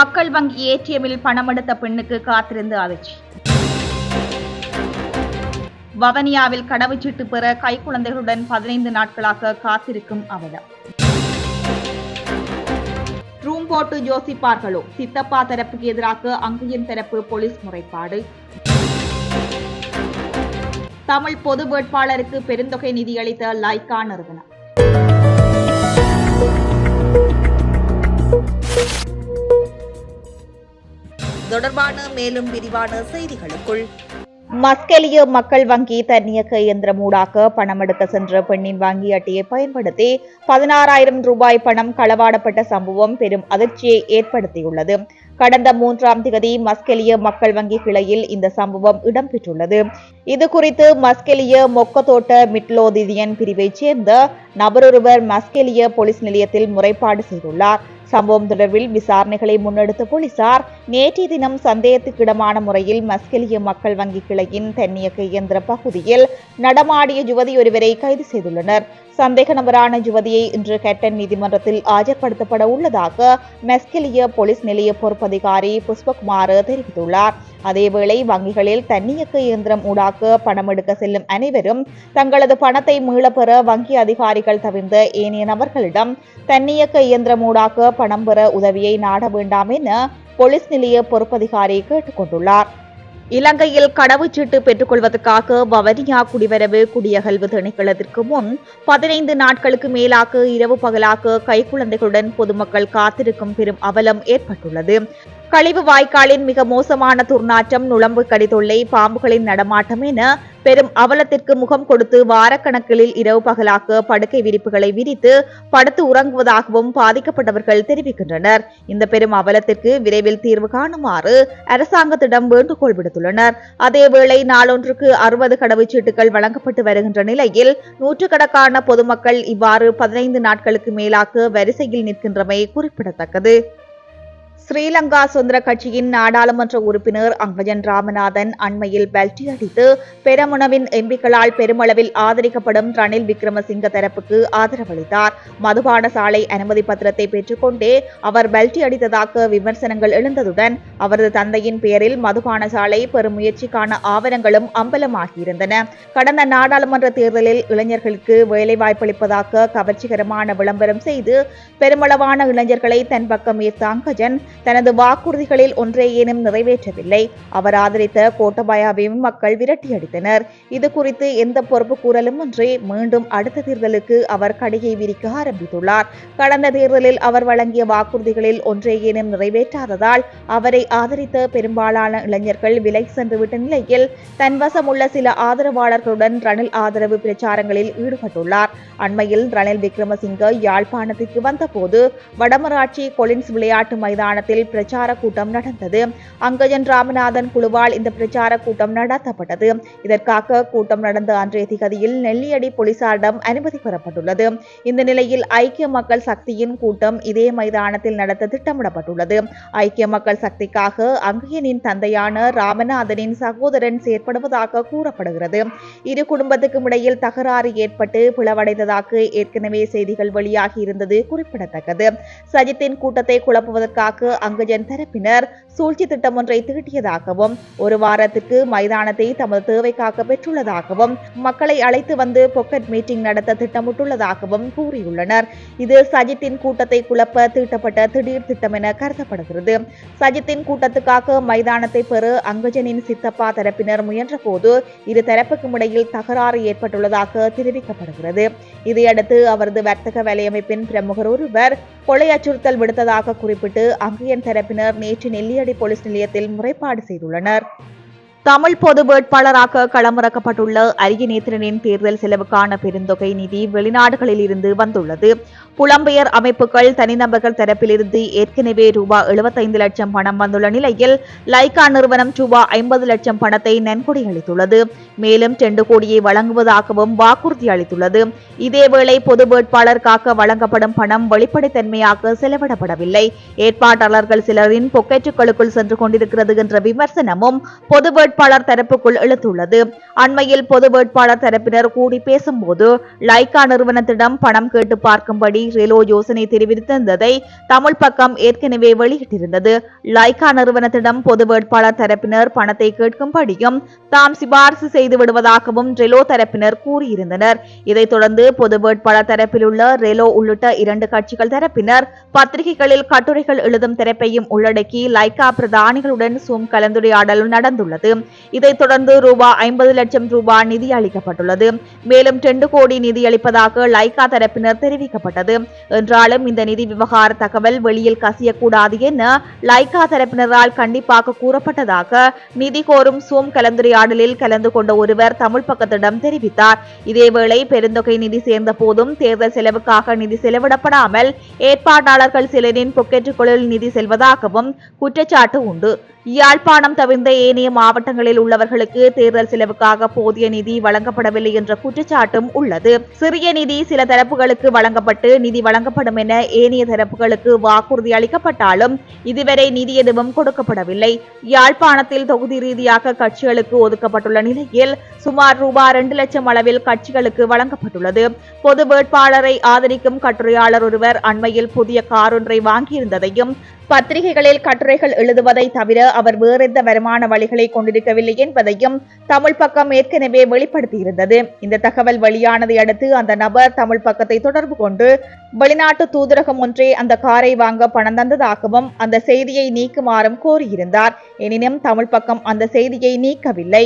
மக்கள் வங்கி ஏடிஎம்மில் பணம் எடுத்த பெண்ணுக்கு காத்திருந்து அதிர்ச்சி. வவனியாவில் கடவுச்சீட்டு பெற கைக்குழந்தைகளுடன் பதினைந்து நாட்களாக காத்திருக்கும் அவலம். ரூம் போட்டு யோசிப்பார்களோ? சித்தப்பா தரப்புக்கு எதிராக அங்கையின் தரப்பு போலீஸ் முறைப்பாடு. தமிழ் பொது வேட்பாளருக்கு பெருந்தொகை நிதியளித்த லைக்கா நிறுவனம். தொடர்பான மேலும் விரிவான செய்திகளுக்குள். மஸ்கெலிய மக்கள் வங்கி தன்னியக்க இயந்திரம் ஊடாக பணம் எடுக்க சென்ற பெண்ணின் வங்கி அட்டையை பயன்படுத்தி பதினாறாயிரம் ரூபாய் பணம் களவாடப்பட்ட சம்பவம் பெரும் அதிர்ச்சியை ஏற்படுத்தியுள்ளது. கடந்த மூன்றாம் திகதி மஸ்கெலிய மக்கள் வங்கி கிளையில் இந்த சம்பவம் இடம்பெற்றுள்ளது. இது குறித்து மஸ்கெலிய மொக்கத்தோட்ட மிட்லோதிதியன் பிரிவைச் சேர்ந்த நபரொருவர் மஸ்கெலிய போலீஸ் நிலையத்தில் முறைப்பாடு செய்துள்ளார். சம்பவம் தொடர்பில் விசாரணைகளை முன்னெடுத்த போலீசார் நேற்றைய தினம் சந்தேகத்துக்கிடமான முறையில் மஸ்கெலிய மக்கள் வங்கி கிளையின் தென்னியக்க இயந்திர பகுதியில் நடமாடிய யுவதி ஒருவரை கைது செய்துள்ளனர். சந்தேக நபரான யுவதியை இன்று கெட்டன் நீதிமன்றத்தில் ஆஜர்படுத்தப்பட உள்ளதாக மெஸ்கெலிய போலீஸ் நிலைய பொறுப்பதிகாரி புஷ்பகுமார் தெரிவித்துள்ளார். அதேவேளை வங்கிகளில் தன்னியக்க இயந்திரம் ஊடாக பணம் எடுக்க செல்லும் அனைவரும் தங்களது பணத்தை மீளப்பெற வங்கி அதிகாரிகள் தவிர்ந்த ஏனைய நபர்களிடம் தன்னியக்க இயந்திரம் ஊடாக பணம் பெற உதவியை நாட வேண்டாம் என போலீஸ் நிலைய பொறுப்பதிகாரி கேட்டுக்கொண்டுள்ளார். இலங்கையில் கடவுச்சீட்டு பெற்றுக்கொள்வதற்காக வவனியா குடிவரவு குடியகல்வு திணைக்களத்திற்கு முன் பதினைந்து நாட்களுக்கு மேலாக இரவு பகலாக கைக்குழந்தைகளுடன் பொதுமக்கள் காத்திருக்கும் பெரும் அவலம் ஏற்பட்டுள்ளது. கழிவு வாய்க்காலின் மிக மோசமான துர்நாற்றம் நுழம்பு கடிதொல்லை பாம்புகளின் நடமாட்டம் என பெரும் அவலத்திற்கு முகம் கொடுத்து வாரக்கணக்கில் இரவு பகலாக படுக்கை விரிப்புகளை விரித்து படுத்து உறங்குவதாகவும் பாதிக்கப்பட்டவர்கள் தெரிவிக்கின்றனர். இந்த பெரும் அவலத்திற்கு விரைவில் தீர்வு காணுமாறு அரசாங்கத்திடம் வேண்டுகோள் விடுத்துள்ளனர். அதேவேளை நாளொன்றுக்கு அறுபது கடவுச்சீட்டுகள் வழங்கப்பட்டு வருகின்ற நிலையில் நூற்றுக்கணக்கான பொதுமக்கள் இவ்வாறு பதினைந்து நாட்களுக்கு மேலாக வரிசையில் நிற்கின்றமை குறிப்பிடத்தக்கது. ஸ்ரீலங்கா சுதந்திர கட்சியின் நாடாளுமன்ற உறுப்பினர் அங்கஜன் ராமநாதன் அண்மையில் பெல்டி அடித்து பெரமுனவின் எம்பிக்களால் பெருமளவில் ஆதரிக்கப்படும் ரணில் விக்ரமசிங்க தரப்புக்கு ஆதரவளித்தார் மதுபான சாலை அனுமதி பத்திரத்தை பெற்றுக்கொண்டே அவர் பெல்டி அடித்ததாக விமர்சனங்கள் எழுந்ததுடன் அவரது தந்தையின் பெயரில் மதுபான சாலை பெரும் முயற்சிக்கான ஆவணங்களும் அம்பலமாகியிருந்தன. கடந்த நாடாளுமன்ற தேர்தலில் இளைஞர்களுக்கு வேலைவாய்ப்பளிப்பதாக கவர்ச்சிகரமான விளம்பரம் செய்து பெருமளவான இளைஞர்களை தன் பக்கம் ஈர்த்த அங்கஜன் தனது வாக்குறுதிகளில் ஒன்றையேனும் நிறைவேற்றவில்லை. அவர் ஆதரித்த கோட்டபாயாவையும் மக்கள் விரட்டியடித்தனர் இது குறித்து எந்த பொறுப்பு கூறலும் இன்றி மீண்டும் அடுத்த தேர்தலுக்கு அவர் கடையை விரிக்க ஆரம்பித்துள்ளார். கடந்த தேர்தலில் அவர் வழங்கிய வாக்குறுதிகளில் ஒன்றையேனும் நிறைவேற்றாததால் அவரை ஆதரித்த பெரும்பாலான இளைஞர்கள் விலை சென்றுவிட்ட நிலையில் தன்வசம் உள்ள சில ஆதரவாளர்களுடன் ரணில் ஆதரவு பிரச்சாரங்களில் ஈடுபட்டுள்ளார். அண்மையில் ரணில் விக்ரமசிங்க யாழ்ப்பாணத்திற்கு வந்தபோது வடமராட்சி கொலின்ஸ் விளையாட்டு மைதானத்தில் பிரச்சார கூட்டம் நடந்தது. அங்கஜன் ராமநாதன் குழுவால் இந்த பிரச்சார கூட்டம் நடத்தப்பட்டது. இதற்காக கூட்டம் நடந்த அன்றைய திகதியில் நெல்லியடி போலீசாரிடம் அனுமதி பெறப்பட்டுள்ளது இந்த நிலையில் ஐக்கிய மக்கள் சக்தியின் கூட்டம் இதே மைதானத்தில் நடத்த திட்டமிடப்பட்டுள்ளது. ஐக்கிய மக்கள் சக்திக்காக அங்கயனின் தந்தையான ராமநாதனின் சகோதரன் செயற்படுவதாக கூறப்படுகிறது. இரு குடும்பத்துக்கும் இடையில் தகராறு ஏற்பட்டு பிளவடைந்ததாக ஏற்கனவே செய்திகள் வெளியாகி இருந்தது குறிப்பிடத்தக்கது. சஜித்தின் கூட்டத்தை குழப்புவதற்காக அங்கஜன் தரப்பினர் சூழ்ச்சி திட்டம் ஒன்றை தீட்டியதாகவும் ஒரு வாரத்திற்கு மைதானத்தை தமது தேவைக்காக பெற்றுள்ளதாகவும் மக்களை அழைத்து வந்து பொக்கெட் மீட்டிங் நடத்த திட்டமிட்டுள்ளதாகவும் கூறியுள்ளனர். இது சஜித்தின் கூட்டத்தை குழப்ப தீட்டப்பட்ட திடீர் திட்டம் என கருதப்படுகிறது. சஜித்தின் கூட்டத்துக்காக மைதானத்தை பெற அங்கஜனின் சித்தப்பா தரப்பினர் முயன்ற போது இரு தரப்புக்கும் இடையில் தகராறு ஏற்பட்டுள்ளதாக தெரிவிக்கப்படுகிறது. இதையடுத்து அவரது வர்த்தக வேலையமைப்பின் பிரமுகர் ஒருவர் கொலை அச்சுறுத்தல் விடுத்ததாக குறிப்பிட்டு அங்க அங்கயன் தரப்பினர் நேற்று நெல்லியடி போலீஸ் நிலையத்தில் முறைப்பாடு செய்துள்ளனர். தமிழ் பொது வேட்பாளராக களமிறக்கப்பட்டுள்ள அரிய நேத்திரனின் தேர்தல் செலவுக்கான பெருந்தொகை நிதி வெளிநாடுகளில் இருந்து வந்துள்ளது. புலம்பெயர் அமைப்புகள் தனிநபர்கள் தரப்பிலிருந்து ஏற்கனவே ரூபாய் எழுபத்தைந்து லட்சம் பணம் வந்துள்ள நிலையில் லைகா நிறுவனம் ரூபாய் ஐம்பது லட்சம் பணத்தை நன்கொடை அளித்துள்ளது. மேலும் ரெண்டு கோடியை வழங்குவதாகவும் வாக்குறுதி அளித்துள்ளது. இதேவேளை பொது வேட்பாளருக்காக வழங்கப்படும் பணம் வெளிப்படைத்தன்மையாக செலவிடப்படவில்லை. ஏற்பாட்டாளர்கள் சிலரின் பொக்கெட்டுகளுக்குள் சென்று கொண்டிருக்கிறது என்ற விமர்சனமும் பொது வேட்பாளர் தரப்புக்குள் இழுத்துள்ளது. அண்மையில் பொது வேட்பாளர் தரப்பினர் கூடி பேசும்போது லைகா நிறுவனத்திடம் பணம் கேட்டு பார்க்கும்படி ரெலோ யோசனை தெரிவித்திருந்ததை தமிழ் பக்கம் ஏற்கனவே வெளியிட்டிருந்தது. லைகா நிறுவனத்திடம் பொது வேட்பாளர் தரப்பினர் பணத்தை கேட்கும்படியும் தாம் சிபாரிசு செய்து விடுவதாகவும் ரெலோ தரப்பினர் கூறியிருந்தனர். இதைத் தொடர்ந்து பொது வேட்பாளர் தரப்பில் உள்ள ரெலோ உள்ளிட்ட இரண்டு கட்சிகள் தரப்பினர் பத்திரிகைகளில் கட்டுரைகள் எழுதும் தரப்பையும் உள்ளடக்கி லைகா பிரதானிகளுடன் சூம் கலந்துரையாடல் நடந்துள்ளது. இதைத் தொடர்ந்து ரூபாய் ஐம்பது லட்சம் ரூபாய் நிதி அளிக்கப்பட்டுள்ளது. மேலும் ரெண்டு கோடி நிதி அளிப்பதாக லைகா தரப்பினர் தெரிவிக்கப்பட்டது. என்றாலும் இந்த நிதி விவகார தகவல் வெளியில் கசியக்கூடாது என லைகா தரப்பினரால் கண்டிப்பாக கூறப்பட்டதாக நிதி கோரும் சூம் கலந்துரையாடலில் கலந்து கொண்ட ஒருவர் தமிழ் பக்கத்திடம் தெரிவித்தார். இதேவேளை பெருந்தொகை நிதி சேர்ந்த போதும் தேர்தல் செலவுக்காக நிதி செலவிடப்படாமல் ஏற்பாட்டாளர்கள் சிலரின் பொக்கெட்டுக்குள்ளில் நிதி செல்வதாகவும் குற்றச்சாட்டு உண்டு. யாழ்ப்பாணம் தவிர்ந்த ஏனைய மாவட்ட மாவட்டங்களில் உள்ளவர்களுக்கு தேர்தல் செலவுக்காக போதிய நிதி வழங்கப்படவில்லை என்ற குற்றச்சாட்டும் உள்ளது. சிறிய நிதி சில தரப்புகளுக்கு வழங்கப்பட்டு நிதி வழங்கப்படும் என ஏனைய தரப்புகளுக்கு வாக்குறுதி அளிக்கப்பட்டாலும் இதுவரை நிதி எதுவும் கொடுக்கப்படவில்லை. யாழ்ப்பாணத்தில் தொகுதி ரீதியாக கட்சிகளுக்கு ஒதுக்கப்பட்டுள்ள நிலையில் சுமார் ரூபாய் இரண்டு லட்சம் அளவில் கட்சிகளுக்கு வழங்கப்பட்டுள்ளது. பொது வேட்பாளரை ஆதரிக்கும் கட்டுரையாளர் ஒருவர் அண்மையில் புதிய கார் ஒன்றை வாங்கியிருந்ததையும் பத்திரிகைகளில் கட்டுரைகள் எழுதுவதை தவிர அவர் வேறெந்த வருமான வழிகளை கொண்டிருக்கவில்லை என்பதையும் தமிழ் பக்கம் ஏற்கனவே வெளிப்படுத்தியிருந்தது. இந்த தகவல் வெளியானதை அடுத்து அந்த நபர் தமிழ் பக்கத்தை தொடர்பு கொண்டு வெளிநாட்டு தூதரகம் ஒன்றே அந்த காரை வாங்க பணம் தந்ததாகவும் அந்த செய்தியை நீக்குமாறும் கோரியிருந்தார். எனினும் தமிழ் பக்கம் அந்த செய்தியை நீக்கவில்லை.